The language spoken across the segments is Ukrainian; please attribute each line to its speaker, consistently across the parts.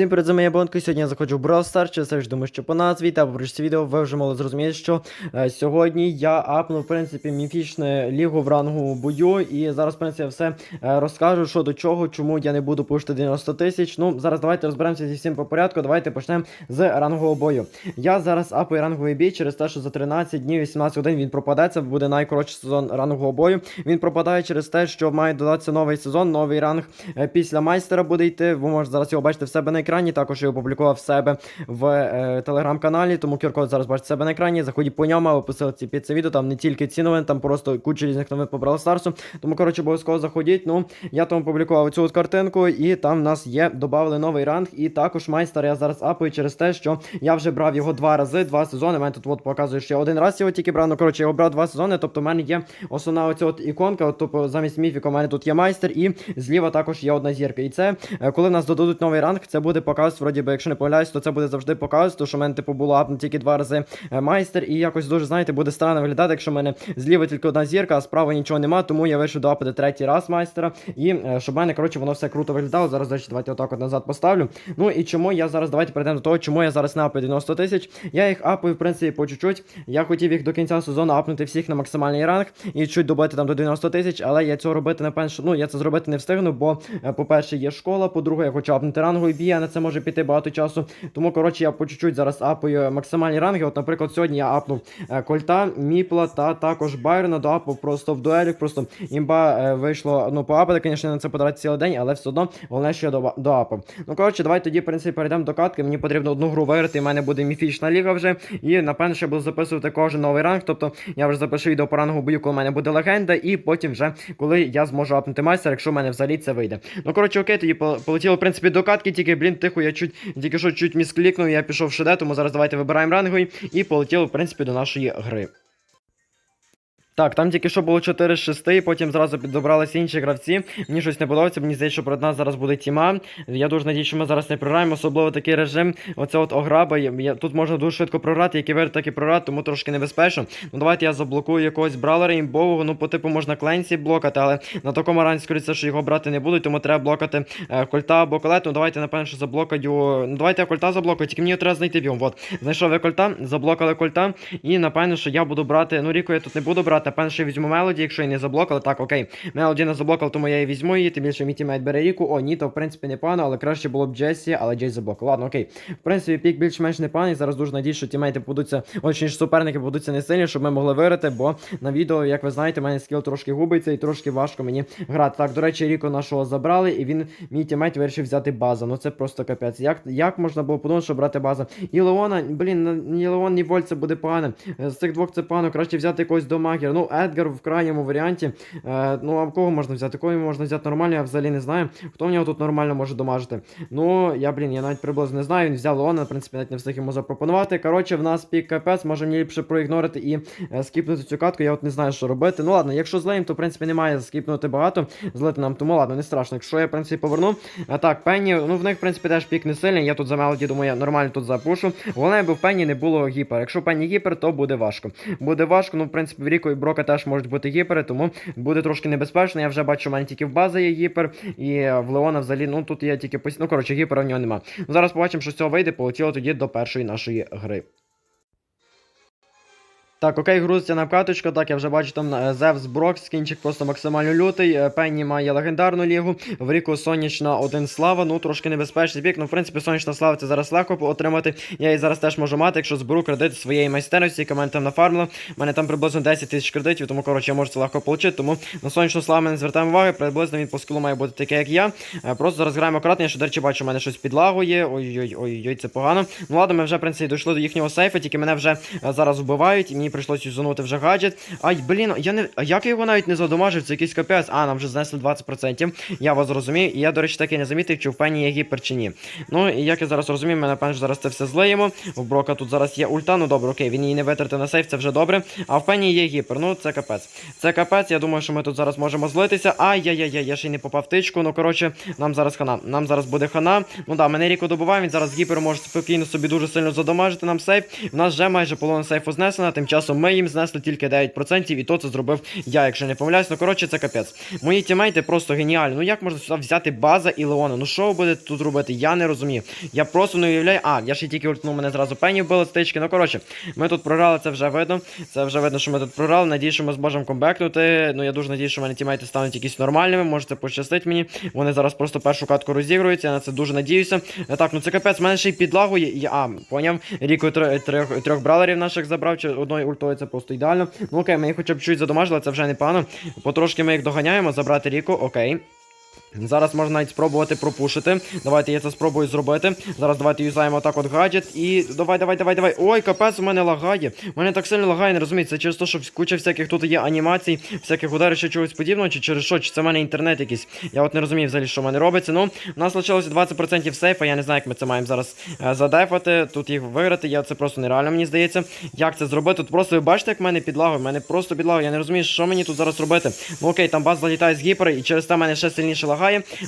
Speaker 1: Всім привіт, з моя Бонко. Сьогодні я заходжу в Brawl Stars, чи все ж думаю, що по назві та по відео ви вже могли зрозуміти, що е, сьогодні я апну, в принципі, міфічну лігу в рангу бою. І зараз, в принципі, я все е, розкажу, що до чого, чому я не буду пушити 90 тисяч. Ну, зараз давайте розберемося зі всім по порядку. Давайте почнемо з рангового бою. Я зараз апаю ранговий бій через те, що за 13 днів 18 годин він пропаде. Це буде найкоротший сезон рангового бою. Він пропадає через те, що має додатися новий сезон, новий ранг е, після майстера буде йти. Ви можете зараз його бачити в себе на екрані. Також я опублікував в себе в е, телеграм-каналі. Тому QR-код зараз бачите себе на екрані. Заходіть по ньому, посилці під це відео. Там не тільки ці новини, там просто куча різних новин по Brawl Старсу. Тому, коротше, обов'язково заходіть. Ну, я там опублікував цю от картинку, і там в нас є, додали новий ранг. І також майстер я зараз апаю через те, що я вже брав його два рази, два сезони. У мене тут от показує, що я один раз його тільки брав. Ну, коротше, я його брав два сезони. Тобто, в мене є основна оця от іконка. От, тобто, замість міфіка, у мене тут є майстер, і зліва також є одна зірка. І це, е, коли нас додадуть новий ранг, це буде показувати, вроді би, якщо не помиляюсь, то це буде завжди показувати, тому що в мене типу було апно тільки два рази е, майстер, і якось дуже, знаєте, буде странно виглядати, якщо в мене зліва тільки одна зірка, а справа нічого нема, тому я вирішив доапати третій раз майстера. І е, щоб в мене, коротше, воно все круто виглядало. Зараз, до речі, давайте отак от назад поставлю. Ну і чому я зараз, давайте перейдемо до того, чому я зараз не апаю 90 тисяч. Я їх апаю, в принципі, по чуть-чуть. Я хотів їх до кінця сезону апнути всіх на максимальний ранг і чуть добити там до 90 тисяч, але я цього робити напевно, що ну я це зробити не встигну, бо, е, по-перше, є школа, по-друге, я хочу апнути ранговий бій, на це може піти багато часу. Тому, коротше, я по чуть-чуть зараз апаю максимальні ранги. От, наприклад, сьогодні я апнув е, Кольта, Міпла та також Байрона доапав просто в дуелях. Просто імба е, вийшло, ну, поапати, звісно, на це потратити цілий день, але все одно головне, що я доба- доапав. Ну, коротше, давай тоді, в принципі, перейдемо до катки. Мені потрібно одну гру виграти, в мене буде міфічна ліга вже. І напевно, ще буду записувати кожен новий ранг. Тобто я вже запишу відео по рангу бою, коли в мене буде легенда, і потім вже коли я зможу апнути майстер, якщо в мене взагалі це вийде. Ну, коротше, окей, тоді полетіло, в принципі, до катки, тільки, блін, тихо, я чуть тільки що чуть місклікнув, я пішов в ШД, тому зараз давайте вибираємо ранговий і полетіло, в принципі, до нашої гри. Так, там тільки що було 4 з 6, потім зразу підобралися інші гравці. Мені щось не подобається, мені здається, що перед нас зараз буде тіма. Я дуже надію, що ми зараз не програємо, особливо такий режим. Оце от ограба. Я, тут можна дуже швидко програти, як і вир, так і програти, тому трошки небезпечно. Ну давайте я заблокую якогось бравлера імбового. Ну, по типу можна Кленсі блокати, але на такому ранці, скоріше, що його брати не будуть, тому треба блокати е, кольта або колет. Ну давайте, напевно, що заблокаю. Ну давайте я кольта заблокаю, тільки мені треба знайти бігом. От, знайшов я кольта, заблокали кольта. І напевно, що я буду брати. Ну, Ріку я тут не буду брати, напевно, що візьму Мелоді, якщо її не заблокали. Так, окей. Мелоді не заблокав, тому я її візьму її. Тим більше мій тімейт бере Ріку. О, ні, то в принципі непогано, але краще було б Джесі, але Джейс заблокав. Ладно, окей. В принципі, пік більш-менш непоганий. Зараз дуже надію, що тімейти будуться, точніше, суперники будуться не сильні, щоб ми могли виграти, бо на відео, як ви знаєте, мене скіл трошки губиться і трошки важко мені грати. Так, до речі, Ріко нашого забрали, і він, мій тімейт, вирішив взяти базу. Ну це просто капець. Як, як можна було подумати, що брати базу? І Леона, блін, ні Леон, ні Вольт це буде погано. З цих двох це погано, краще взяти якогось домагера. Ну, Едгар в крайньому варіанті. Е, ну, а кого можна взяти? Кого можна взяти нормально, я взагалі не знаю. Хто в нього тут нормально може домажити? Ну, я, блін, я навіть приблизно не знаю. Він взяв Леона, в принципі, навіть не встиг йому запропонувати. Коротше, в нас пік капець, може мені ліпше проігнорити і е, скіпнути цю катку. Я от не знаю, що робити. Ну ладно, якщо злеєм, то в принципі немає скіпнути багато. Злити нам, тому ладно, не страшно. Якщо я, в принципі, поверну. А так, Пенні, ну в них, в принципі, теж пік не сильний. Я тут за Мелоді, думаю, я нормально тут запушу. Головне, аби в Пенні не було гіпер. Якщо Пенні гіпер, то буде важко. Буде важко, ну, в принципі, в Ріко і Брока теж можуть бути гіпери, тому буде трошки небезпечно. Я вже бачу, у мене тільки в базі є гіпер, і в Леона взагалі, ну тут є тільки постійно. Ну, коротше, гіпера в нього нема. Ну, зараз побачимо, що з цього вийде, полетіло тоді до першої нашої гри. Так, окей, грузиться на каточку. Так, я вже бачу там е, Зевс Брок, скінчик просто максимально лютий. Е, Пенні має легендарну лігу. В ріку сонячна один слава. Ну, трошки небезпечний бік. Ну, в принципі, сонячна слава це зараз легко отримати. Я її зараз теж можу мати, якщо зберу кредит своєї майстерності, яка мене там нафармила. У мене там приблизно 10 тисяч кредитів, тому коротше я можу це легко отримати. Тому на сонячну славу ми не звертаємо уваги. Приблизно він по скілу має бути такий, як я. Е, Просто зараз граємо акуратно. Я ще, до речі, бачу, у мене щось підлагує. Ой-ой, ой-ой, це погано. Ну ладно, ми вже, в принципі, дійшли до їхнього сейфу, тільки мене вже зараз вбивають, мені прийшлося юзанути вже гаджет. Ай, блін, я не. А як я його навіть не задомажив, це якийсь капець. А, нам вже знесли 20%. Я вас зрозумів. І я, до речі, таки не замітив, чи в пені є гіпер чи ні. Ну, і як я зараз розумію, ми напевно зараз це все злиємо. У Брока тут зараз є ульта. Ну добре, окей, він її не витратив на сейф, це вже добре. А в пені є гіпер. Ну, це капець. Це капець, я думаю, що ми тут зараз можемо злитися. Ай-яй-яй, я ще й не попав в тичку. Ну, коротше, нам зараз хана. Нам зараз буде хана. Ну да, мене ріко добуває, він зараз гіпер може спокійно собі дуже сильно задомажити нам сейф. У нас вже майже половина сейфу знесена, тим часом. Часом ми їм знесли тільки 9%, і то це зробив я, якщо не помиляюсь. Ну коротше, це капець. Мої тімейти просто геніальні. Ну як можна сюди взяти база і Леона? Ну що ви будете тут робити? Я не розумію. Я просто не уявляю. А, я ще тільки ультнув, мене зразу пені вбили стички. Ну коротше, ми тут програли, це вже видно. Це вже видно, що ми тут програли. Надію, що ми зможемо комбекнути. Ну я дуже надію, що в мене тімейти стануть якісь нормальними. Можете пощастить мені. Вони зараз просто першу катку розігруються. Я на це дуже надіюся. Е, Так, ну це капець, в мене ще й підлагує. І, а, поняв. Ріко трьох, трьох, бралерів наших забрав, чи одною це просто ідеально. Ну окей, ми їх хоча б чуть задомажили, це вже непогано. Потрошки ми їх доганяємо, забрати ріку, окей. Зараз можна навіть спробувати пропушити. Давайте я це спробую зробити. Зараз давайте юзаємо так от гаджет. І давай, давай, давай, давай. Ой, капець, у мене лагає. У мене так сильно лагає, не розумієте. Це через те, що куча всяких тут є анімацій, всяких ударів ще чогось подібного, чи через що, чи це в мене інтернет якийсь. Я от не розумію взагалі, що в мене робиться. Ну, у нас лишилося 20% сейфа. Я не знаю, як ми це маємо зараз е, задефати. Тут їх виграти. Я це просто нереально, мені здається. Як це зробити? Тут просто ви бачите, як в мене підлагою. В мене просто підлагою. Я не розумію, що мені тут зараз робити. Ну окей, там баз залітає з гіпера, і через те мене ще сильніше лагає.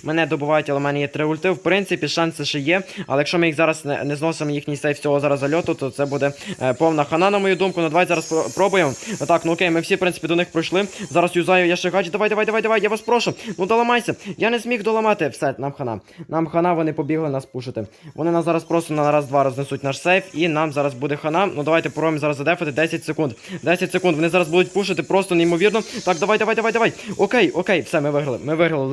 Speaker 1: Мене добувають, але в мене є три ульти. В принципі, шанси ще є. Але якщо ми їх зараз не, не зносимо їхній сейф цього зараз зальоту, то це буде е, повна хана, на мою думку. Ну давайте зараз пробуємо. Так, ну окей, ми всі, в принципі, до них пройшли. Зараз юзаю я ще гаджет. Давай, давай, давай, давай, я вас прошу. Ну доламайся. Я не зміг доламати. Все, нам хана. Нам хана, вони побігли нас пушити. Вони нас зараз просто на раз-два рознесуть наш сейф, і нам зараз буде хана. Ну давайте пробуємо зараз задефати 10 секунд. 10 секунд. Вони зараз будуть пушити просто неймовірно. Так, давай, давай, давай, давай. Окей, окей, все, ми виграли. Ми виграли.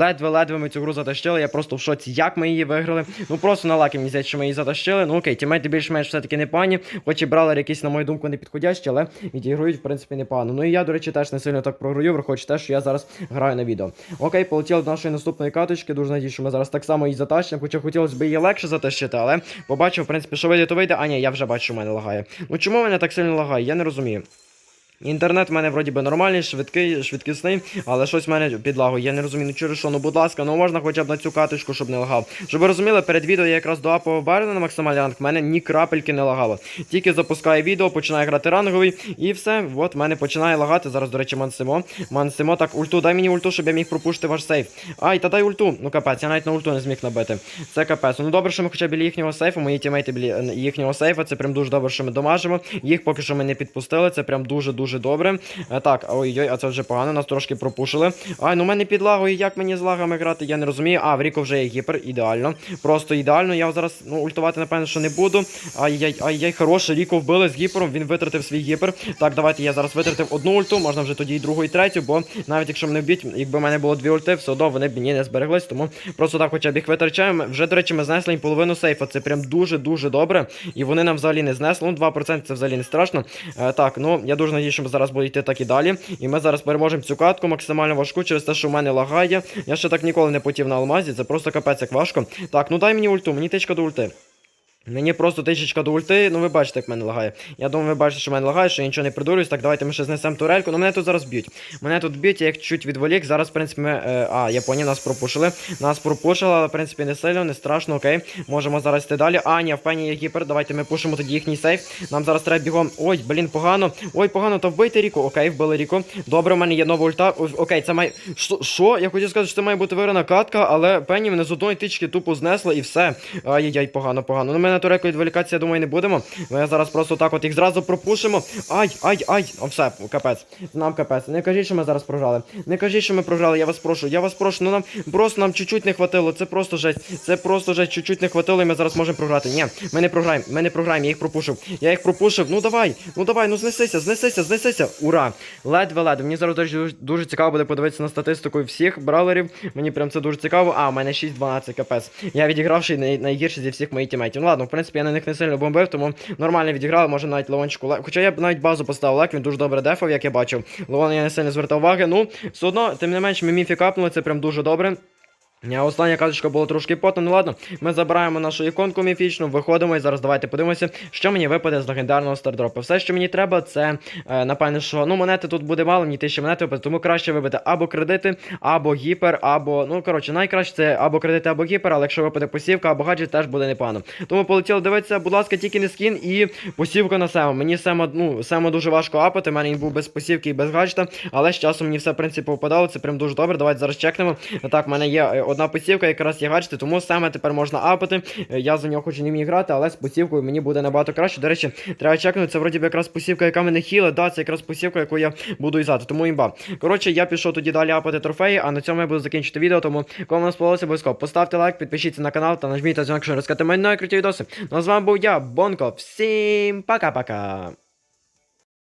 Speaker 1: Ледве-ледве ми цю гру затащили. Я просто в шоці, як ми її виграли. Ну просто на лаки мені що ми її затащили. Ну окей, тімейти більш-менш все-таки непогані. Хоч і бралер якийсь, на мою думку, не підходящі, але відіграють, в принципі, непогано. Ну і я, до речі, теж не сильно так програю, враховуючи те, що я зараз граю на відео. Окей, полетіли до нашої наступної каточки. Дуже надію, що ми зараз так само її затащимо. Хоча хотілося б її легше затащити, але побачив, в принципі, що вийде, то вийде. А ні, я вже бачу, що мене лагає. Ну чому мене так сильно лагає? Я не розумію. Інтернет в мене вроді би нормальний, швидкий, швидкісний, але щось в мене підлагує. Я не розумію, ну через що, ну будь ласка, ну можна хоча б на цю каточку, щоб не лагав. Щоб ви розуміли, перед відео я якраз до апова барена на максимальний ранг, в мене ні крапельки не лагало. Тільки запускаю відео, починаю грати ранговий, і все, от в мене починає лагати. Зараз, до речі, Мансимо. Мансимо, так, ульту, дай мені ульту, щоб я міг пропушити ваш сейф. Ай, та дай ульту. Ну капець, я навіть на ульту не зміг набити. Це капець. Ну добре, що ми хоча б біля їхнього сейфу, мої тімейти біля е, їхнього сейфа. Це прям дуже добре, що ми домажимо. Їх поки що ми не підпустили. Це прям дуже-дуже добре. Е, Так, ой-ой, а це вже погано, нас трошки пропушили. Ай, ну в мене підлагою, як мені з лагами грати, я не розумію. А, в Ріко вже є гіпер, ідеально. Просто ідеально. Я зараз ну, ультувати, напевно, що не буду. Ай-яй, ай-яй, хороше, Ріко вбили з гіпером, він витратив свій гіпер. Так, давайте я зараз витратив одну ульту, можна вже тоді і другу, і третю, бо навіть якщо мене вб'ють, якби в мене було дві ульти, все одно вони б мені не збереглись, тому просто так хоча б їх витрачаємо. Вже, до речі, ми знесли їм половину сейфа. Це прям дуже-дуже добре. І вони нам взагалі не знесли. Ну, 2% це взагалі не страшно. Е, так, ну я дуже надію, що зараз буде йти так і далі. І ми зараз переможемо цю катку максимально важку через те, що в мене лагає. Я ще так ніколи не потів на алмазі, це просто капець як важко. Так, ну дай мені ульту, мені тичка до ульти. Мені просто тисячка до ульти, ну ви бачите, як мене лагає. Я думаю, ви бачите, що мене лагає, що я нічого не придурююсь. Так, давайте ми ще знесемо турельку. Ну мене тут зараз б'ють. Мене тут б'ють, я їх чуть відволік. Зараз, в принципі, ми. Е, а, я поняв, нас пропушили. Нас пропушили, але в принципі не сильно, не страшно, окей. Можемо зараз йти далі. А, ні, в пені є гіпер. Давайте ми пушимо тоді їхній сейф. Нам зараз треба бігом. Ой, блін, погано. Ой, погано, то вбийте Ріку. Окей, вбили Ріку. Добре, у мене є нова ульта. Окей, це має. Що? Я хотів сказати, що це має бути виграна катка, але пені мене з одної тички тупо знесли і все. Ай-яй, погано, погано. Ну, ми на туреку відволікатися, я думаю, не будемо. Ми зараз просто так от їх зразу пропушимо. Ай, ай, ай. О, все, капець. Нам капець. Не кажіть, що ми зараз програли. Не кажіть, що ми програли, я вас прошу. Я вас прошу. Ну нам просто нам чуть-чуть не хватило. Це просто жесть. Це просто жесть, чуть-чуть не хватило, і ми зараз можемо програти. Ні, ми не програємо, ми не програємо, я їх пропушив. Я їх пропушив. Ну давай, ну давай, ну знесися, знесися, знесися. Ура! Ледве-ледве. Мені зараз дуже, дуже, цікаво буде подивитися на статистику всіх бравлерів. Мені прям це дуже цікаво. А, у мене 6-12 капець. Я відігравший най- найгірший зі всіх моїх тімейтів. Ну ладно, в принципі, я на них не сильно бомбив, тому нормально відіграли, може навіть Леончику. лайк. Хоча я б навіть базу поставив лайк, він дуже добре дефав, як я бачив. Леон я не сильно звертав уваги. Ну, все одно, тим не менш, ми міфі капнули, це прям дуже добре. Остання карточка була трошки потом, ну ладно. Ми забираємо нашу іконку міфічну, виходимо і зараз давайте подивимося, що мені випаде з легендарного стардропу. Все, що мені треба, це е, напевне, що ну монети тут буде мало, мені тисячі монет випаде, тому краще вибити або кредити, або гіпер, або. Ну коротше, найкраще це або кредити, або гіпер, але якщо випаде посівка або гаджет, теж буде непогано. Тому полетіли дивитися, будь ласка, тільки не скін і посівка на Семо. Мені Семо, ну, Семо дуже важко апати. У мене він був без посівки і без гаджета, але з часом мені все в принципі попадало. Це прям дуже добре. Давайте зараз чекнемо. Так, в мене є е, одна посівка, якраз є гаджети, тому саме тепер можна апати. Е, Я за нього хочу не вмію грати, але з посівкою мені буде набагато краще. До речі, треба чекнути, це вроді б якраз посівка, яка мене хіла. Да, це якраз посівка, яку я буду ізати. Тому імба. Коротше, я пішов тоді далі апати трофеї, а на цьому я буду закінчити відео. Тому кому вам сподобалося, обов'язково поставте лайк, підпишіться на канал та нажміть на дзвінок, щоб розкати мене нові круті відоси. Ну а з вами був я, Бонко. Всім пока-пока.